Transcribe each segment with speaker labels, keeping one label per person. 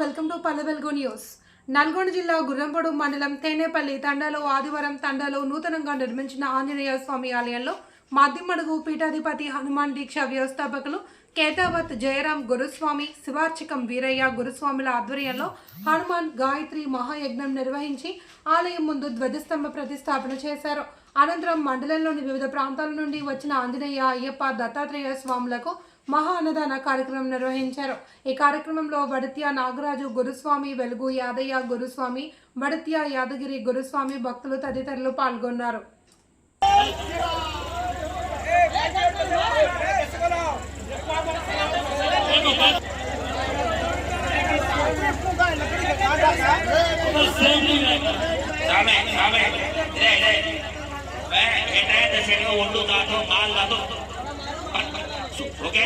Speaker 1: Welcome to Palle Velugu news. Nalgonda జిల్లా గుర్రంపొడు మండలం తేనేపల్లి తండాలో ఆదివారం తండాలో నూతనంగా నిర్మించిన ఆంజనేయ స్వామి ఆలయంలో మధ్యమడుగు పీఠాధిపతి హనుమాన్ దీక్ష వ్యవస్థాపకులు కేతావత్ జయరాం గురుస్వామి శివార్చకం వీరయ్య గురుస్వాముల ఆధ్వర్యంలో హనుమాన్ గాయత్రి మహాయజ్ఞం నిర్వహించి ఆలయం ముందు ధ్వజస్తంభ ప్రతిష్టాపన చేశారు. అనంతరం మండలంలోని వివిధ ప్రాంతాల నుండి వచ్చిన ఆంజనేయ అయ్యప్ప దత్తాత్రేయ స్వాములకు మహా అన్నదాన కార్యక్రమం నిర్వహించారు. ఈ కార్యక్రమంలో వడత్య నాగరాజు గురుస్వామి వెలుగు యాదయ్య గురుస్వామి వడత్య యాదగిరి గురుస్వామి భక్తులు తదితరులు పాల్గొన్నారు.
Speaker 2: ఓకే?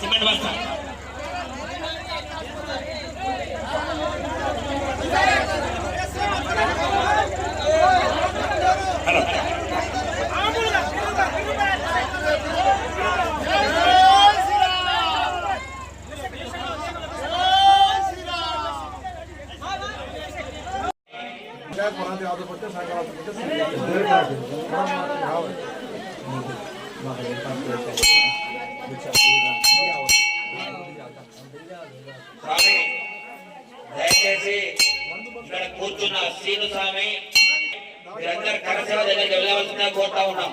Speaker 2: సిమెంట్ బస్తా.
Speaker 3: స్వామి దయచేసి ఇక్కడ కూర్చున్న శ్రీను స్వామి మీరందరూ కరసేవ దగ్గరికి వెళ్ళవలసిందిగా కోరుతా ఉన్నాం.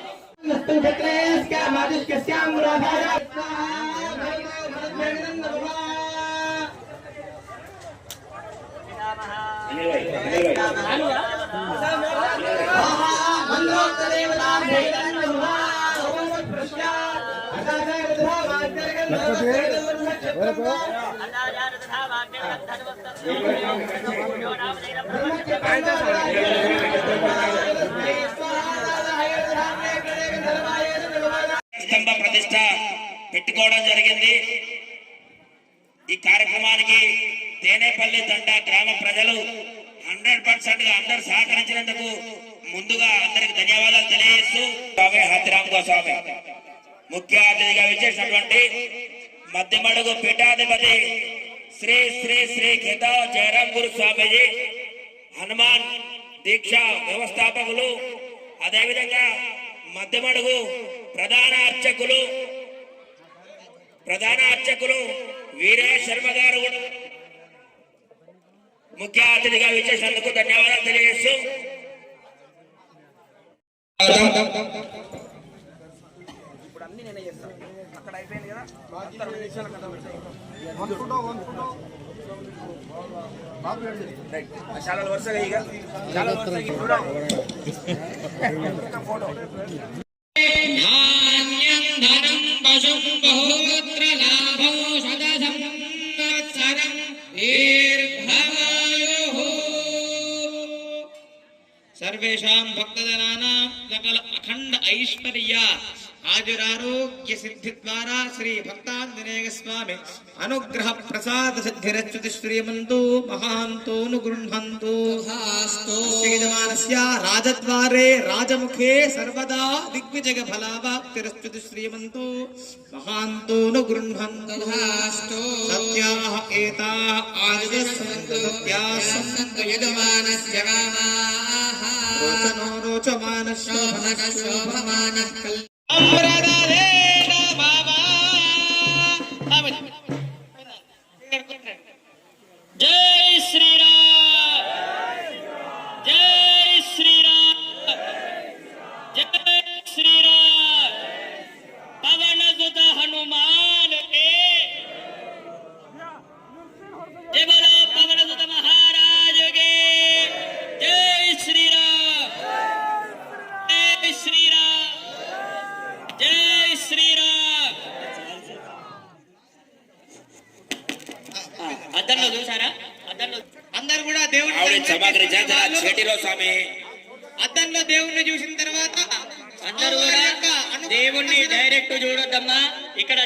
Speaker 3: స్తంభ ప్రతిష్ట పెట్టుకోవడం జరిగింది. ఈ కార్యక్రమానికి తేనేపల్లి తండ గ్రామ ప్రజలు హండ్రెడ్ పర్సెంట్గా అందరు సహకరించినందుకు ముందుగా అందరికి ధన్యవాదాలు తెలియజేస్తూ స్వామి హతిరామ్ గోస్వామి ముఖ్య అతిథిగా విచ్చేసినటువంటి మధ్యమడుగు పీఠాధిపతి శ్రీ శ్రీ శ్రీ ఖేతా జయరాం గురు స్వామీజీ హనుమాన్ దీక్ష వ్యవస్థాపకులు అదేవిధంగా మధ్యమడుగు ప్రధాన అర్చకులు ప్రధాన అర్చకులు వీరే శర్మ గారు ముఖ్య అతిథిగా విచ్చేసినందుకు ధన్యవాదాలు తెలియజేస్తూ
Speaker 2: చాలా వరుసగా ఇక చాలా వరుసగా ఫోటో
Speaker 4: धान्यं धनं पशुं बहुत्र लाभो शतसंवत्सरं दीर्घमायुः सर्वेषां भक्तजनानां सकल अखण्ड ऐश्वर्या आजुरारोग्य सिद्धि द्वारा श्री भक्तांजनेय स्वामी अनुग्रह प्रसाद सिद्धिरच्युति श्रीमन्तो महान्तो नुगृह्णन्तु यजमानस्य राजद्वारे राजमुखे सर्वदा दिग्विजय फलावाप्तिरच्युति श्रीमन्तो महान्तो नु गृह्णन्तु सत्याः एताः आयुधसन्तु सत्याः सन्तु यजमानस्य कामाः रोचनो रोचमानस्य शोभमानः कल् अम्बरधरेण बाबा जय
Speaker 3: హీరో స్వామి?
Speaker 4: అతనిలో దేవుణ్ణి చూసిన తర్వాత
Speaker 5: అందరూ కూడా దేవుణ్ణి డైరెక్ట్ చూడొద్దమ్మా. ఇక్కడ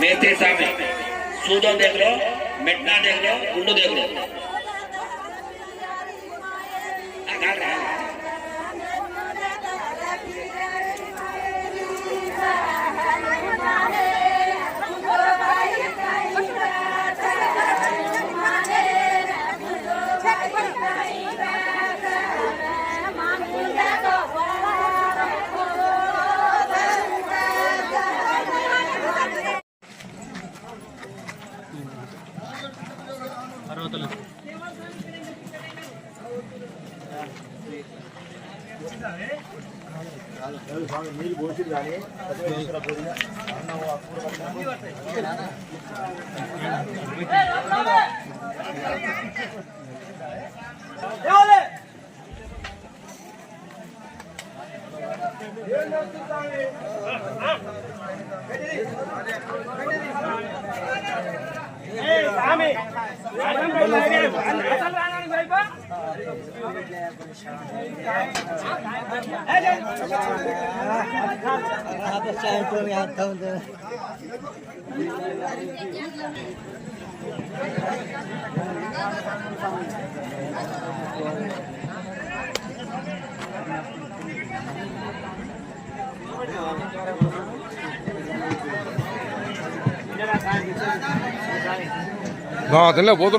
Speaker 3: మేతే స్వామి సూదో దేగలో మెట్నా దేగలో గుండు దేగలో పర్వతలు నీళ్ళు పోసి కానీ ఏ సామి అసలు
Speaker 2: స్వామి నీళ్ళు పోసి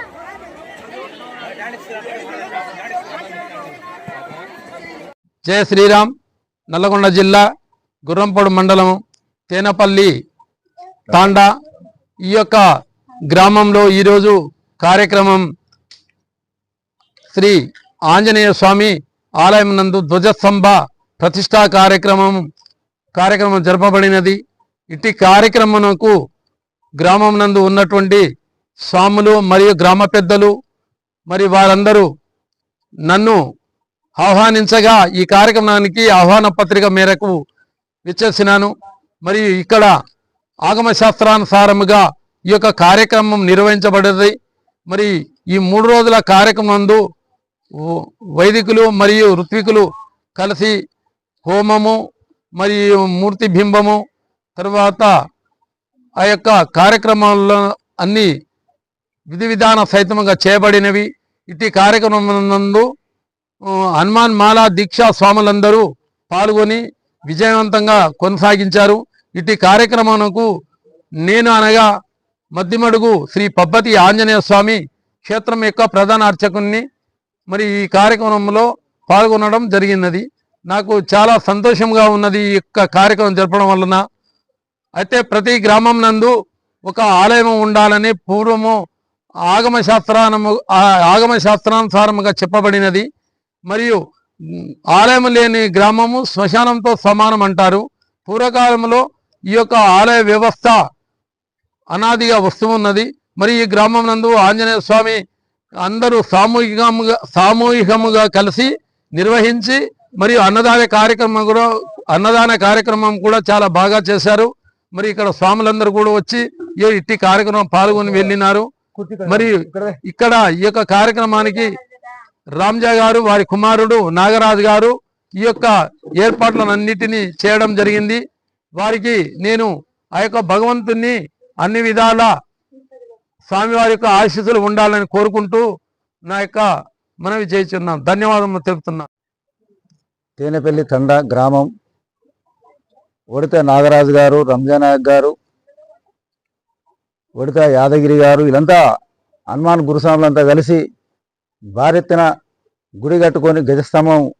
Speaker 6: జయ శ్రీరామ్ నల్లగొండ జిల్లా గుర్రంపొడు మండలం తేనపల్లి తాండా. ఈ యొక్క గ్రామంలో ఈరోజు కార్యక్రమం శ్రీ ఆంజనేయ స్వామి ఆలయం నందు ధ్వజస్తంభ ప్రతిష్టా కార్యక్రమం కార్యక్రమం జరపబడినది. ఇట్టి కార్యక్రమంకు గ్రామం నందు ఉన్నటువంటి స్వాములు మరియు గ్రామ పెద్దలు మరి వారందరూ నన్ను ఆహ్వానించగా ఈ కార్యక్రమానికి ఆహ్వాన పత్రిక మేరకు విచ్చేసినాను. మరియు ఇక్కడ ఆగమ శాస్త్రానుసారముగా ఈ యొక్క కార్యక్రమం నిర్వహించబడింది. మరి ఈ మూడు రోజుల కార్యక్రమం వైదికులు మరియు ఋత్వికులు కలిసి హోమము మరియు మూర్తి బింబము తర్వాత ఆ యొక్క కార్యక్రమాల్లో అన్నీ విధి విధాన సహితంగా చేయబడినవి. ఇట్టి కార్యక్రమం నందు హనుమాన్ మాల దీక్షా స్వాములందరూ పాల్గొని విజయవంతంగా కొనసాగించారు. ఇట్టి కార్యక్రమాలకు నేను అనగా మద్దిమడుగు శ్రీ పబ్బతి ఆంజనేయ స్వామి క్షేత్రం యొక్క ప్రధాన అర్చకుని మరి ఈ కార్యక్రమంలో పాల్గొనడం జరిగినది. నాకు చాలా సంతోషంగా ఉన్నది ఈ యొక్క కార్యక్రమం జరపడం వలన. అయితే ప్రతి గ్రామం నందు ఒక ఆలయం ఉండాలని పూర్వము ఆగమశాస్త్రానము ఆగమశాస్త్రానుసారముగా ఆగమ శాస్త్రానుసారముగా చెప్పబడినది. మరియు ఆలయం లేని గ్రామము శ్మశానంతో సమానం అంటారు. పూర్వకాలంలో ఈ యొక్క ఆలయ వ్యవస్థ అనాదిగా వస్తూ ఉన్నది మరి ఈ గ్రామం నందు ఆంజనేయ స్వామి అందరూ సామూహికముగా సామూహికముగా కలిసి నిర్వహించి మరియు అన్నదాన కార్యక్రమం కూడా అన్నదాన కార్యక్రమం కూడా చాలా బాగా చేశారు. మరి ఇక్కడ స్వాములందరూ కూడా వచ్చి ఈ ఇట్టి కార్యక్రమం పాల్గొని వెళ్ళినారు. మరి ఇక్కడ. ఈ యొక్క కార్యక్రమానికి రామ్జా గారు వారి కుమారుడు నాగరాజు గారు ఈ యొక్క ఏర్పాట్లన్నిటినీ చేయడం జరిగింది. వారికి నేను ఆ యొక్క భగవంతుణ్ణి అన్ని విధాల స్వామివారి యొక్క ఆశీస్సులు ఉండాలని కోరుకుంటూ నా యొక్క మనవి చేస్తున్నాం. ధన్యవాదములు తెలుపుతున్నాం.
Speaker 7: తేనెపల్లి తండ గ్రామం. ఉడత నాగరాజు గారు రంజాన్ నాయక్ గారు ఉడత యాదగిరి గారు వీళ్ళంతా హనుమాన్ గురుస్వాములంతా కలిసి భారెత్తిన గుడి కట్టుకొని గజస్తంభం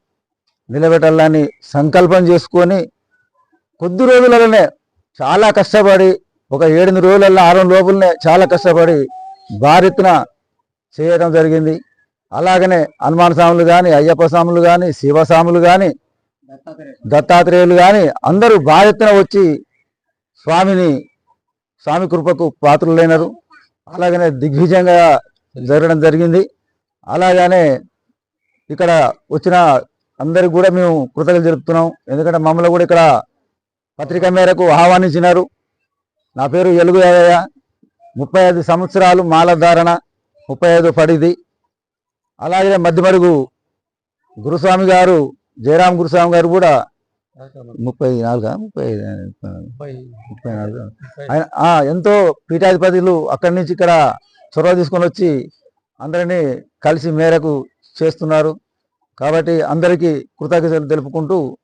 Speaker 7: నిలబెట్టాలని సంకల్పం చేసుకొని కొద్ది రోజులలోనే చాలా కష్టపడి ఒక ఏడెనిమిది రోజులలో ఆరు లోపలనే చాలా కష్టపడి భారెత్తున చేయడం జరిగింది. అలాగనే హనుమాన్ స్వాములు కానీ అయ్యప్ప స్వాములు కానీ శివస్వాములు కానీ దత్తాత్రేయులు కానీ అందరూ భారెత్తున వచ్చి స్వామిని స్వామి కృపకు పాత్రులైనరు అలాగనే దిగ్విజయంగా జరగడం జరిగింది. అలాగనే ఇక్కడ వచ్చిన అందరికి కూడా మేము కృతజ్ఞతలు జరుపుతున్నాం. ఎందుకంటే మమ్మల్ని కూడా ఇక్కడ పత్రిక మేరకు ఆహ్వానించినారు. నా పేరు ఎలుగు యాదయ్య. ముప్పై ఐదు సంవత్సరాలు మాలధారణ ముప్పై ఐదు పడిది. అలాగే మధ్యమరుగు గురుస్వామి గారు జయరాం గురుస్వామి గారు కూడా ముప్పై నాలుగా? ముప్పై ముప్పై నాలుగు. ఆయన ఆ, ఎంతో పీఠాధిపతులు అక్కడి నుంచి ఇక్కడ చొరవ తీసుకొని వచ్చి అందరినీ కలిసి మేరకు చేస్తున్నారు. కాబట్టి అందరికీ కృతజ్ఞతలు తెలుపుకుంటూ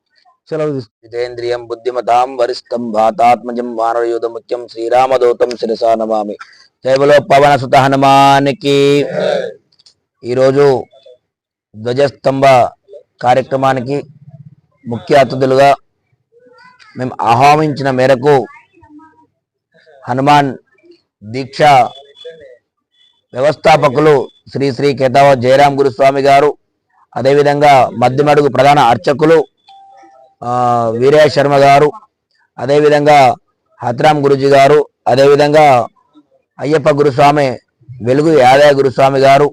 Speaker 7: సెలవు తీసుకుంటున్నాను.
Speaker 8: జితేంద్రియం బుద్ధిమతాం వరిష్టం భాతాత్మజం వానరయూధ ముఖ్యం శ్రీరామదూతం శిరసా నమామి. పవన సుత హనుమానికి. ఈరోజు ధ్వజస్తంభ కార్యక్రమానికి ముఖ్య అతిథులుగా మేము ఆహ్వానించిన మేరకు హనుమాన్ దీక్ష వ్యవస్థాపకులు శ్రీ శ్రీ కేతావ జయరాం గురుస్వామి గారు అదేవిధంగా మధ్యమడుగు ప్రధాన అర్చకులు ఆ, వీరయ్య శర్మ గారు అదేవిధంగా హత్రామ్ గురుజీ గారు అదేవిధంగా అయ్యప్ప గురుస్వామి వెలుగు యాదయ్య గురుస్వామి గారు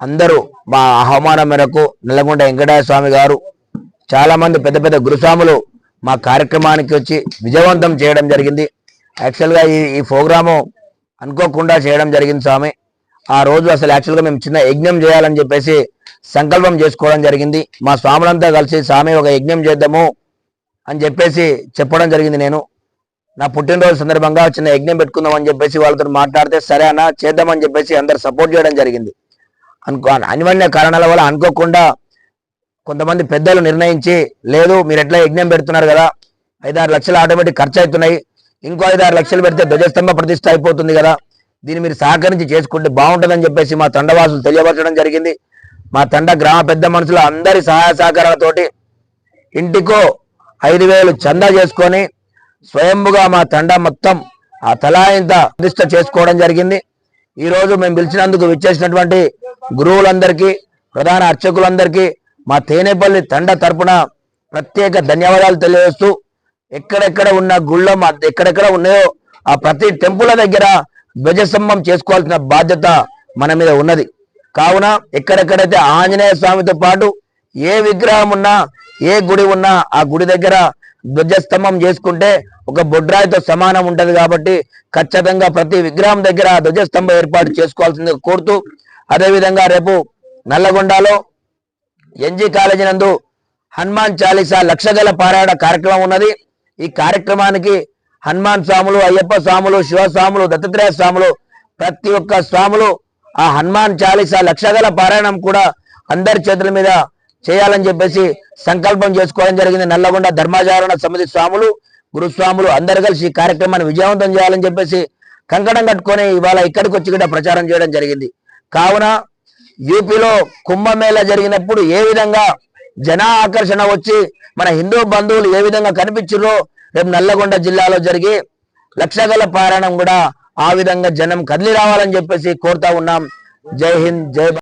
Speaker 8: అందరూ మా ఆహ్వానం మేరకు నల్లగొండ వెంకటాయ స్వామి గారు చాలామంది పెద్ద పెద్ద గురుస్వాములు మా కార్యక్రమానికి వచ్చి విజయవంతం చేయడం జరిగింది. యాక్చువల్గా ఈ ఈ ప్రోగ్రాము అనుకోకుండా చేయడం జరిగింది స్వామి. ఆ రోజు అసలు యాక్చువల్గా మేము చిన్న యజ్ఞం చేయాలని చెప్పేసి సంకల్పం చేసుకోవడం జరిగింది. మా స్వాములంతా కలిసి స్వామి ఒక యజ్ఞం చేద్దాము అని చెప్పేసి చెప్పడం జరిగింది నేను. నా పుట్టినరోజు సందర్భంగా చిన్న యజ్ఞం పెట్టుకుందాం అని చెప్పేసి వాళ్ళతో మాట్లాడితే సరే అన్న చేద్దామని చెప్పేసి అందరు సపోర్ట్ చేయడం జరిగింది. అనుకో అనివార్య కారణాల వల్ల అనుకోకుండా కొంతమంది పెద్దలు నిర్ణయించి లేదు మీరు ఎట్లా యజ్ఞం పెడుతున్నారు కదా? ఐదారు లక్షలు ఆటోమేటిక్ ఖర్చు అవుతున్నాయి ఇంకో ఐదారు లక్షలు పెడితే ధ్వజస్తంభ ప్రతిష్ట అయిపోతుంది కదా. దీన్ని మీరు సహకరించి చేసుకుంటే బాగుంటుందని చెప్పేసి మా తండవాసులు తెలియపరచడం జరిగింది. మా తండ గ్రామ పెద్ద మనుషులు అందరి సహాయ సహకారాలతోటి ఇంటికో ఐదు వేలు చందా చేసుకొని స్వయంభుగా మా తండ మొత్తం ఆ తలాయింత ప్రతిష్ట చేసుకోవడం జరిగింది. ఈరోజు మేము పిలిచినందుకు విచ్చేసినటువంటి గురువులందరికీ ప్రధాన అర్చకులందరికీ మా తేనేపల్లి తండ తరపున ప్రత్యేక ధన్యవాదాలు తెలియజేస్తూ ఎక్కడెక్కడ ఉన్న గుళ్ళో మా ఎక్కడెక్కడ ఉన్నాయో ఆ ప్రతి టెంపుల దగ్గర ధ్వజస్తంభం చేసుకోవాల్సిన బాధ్యత మన మీద ఉన్నది. కావున ఎక్కడెక్కడైతే ఆంజనేయ స్వామితో పాటు ఏ విగ్రహం ఉన్నా ఏ గుడి ఉన్నా ఆ గుడి దగ్గర ధ్వజస్తంభం చేసుకుంటే ఒక బొడ్రాయితో సమానం ఉంటది కాబట్టి ఖచ్చితంగా ప్రతి విగ్రహం దగ్గర ధ్వజస్తంభం ఏర్పాటు చేసుకోవాల్సిందిగా కోరుతూ అదేవిధంగా రేపు నల్లగొండలో ఎన్జి కాలేజీ నందు హనుమాన్ చాలీసా లక్షగల పారాయణ కార్యక్రమం ఉన్నది. ఈ కార్యక్రమానికి హనుమాన్ స్వాములు అయ్యప్ప స్వాములు శివస్వాములు దత్తాత్రేయ స్వాములు ప్రతి ఒక్క స్వాములు ఆ హనుమాన్ చాలీసా లక్షగల పారాయణం కూడా అందరి చేతుల మీద చేయాలని చెప్పేసి సంకల్పం చేసుకోవడం జరిగింది. నల్లగొండ ధర్మాచారణ సమితి స్వాములు గురుస్వాములు అందరు కలిసి ఈ కార్యక్రమాన్ని విజయవంతం చేయాలని చెప్పేసి కంకణం కట్టుకొని ఇవాళ ఇక్కడికి వచ్చి కూడా ప్రచారం చేయడం జరిగింది. కావున యూపీలో కుంభమేళ జరిగినప్పుడు ఏ విధంగా జన ఆకర్షణ వచ్చి మన హిందూ బంధువులు ఏ విధంగా కనిపించారో రేపు నల్లగొండ జిల్లాలో జరిగి లక్షగల పారాయణం కూడా ఆ విధంగా జనం కదిలి రావాలని చెప్పేసి కోరుతా ఉన్నాం. జై హింద్ జై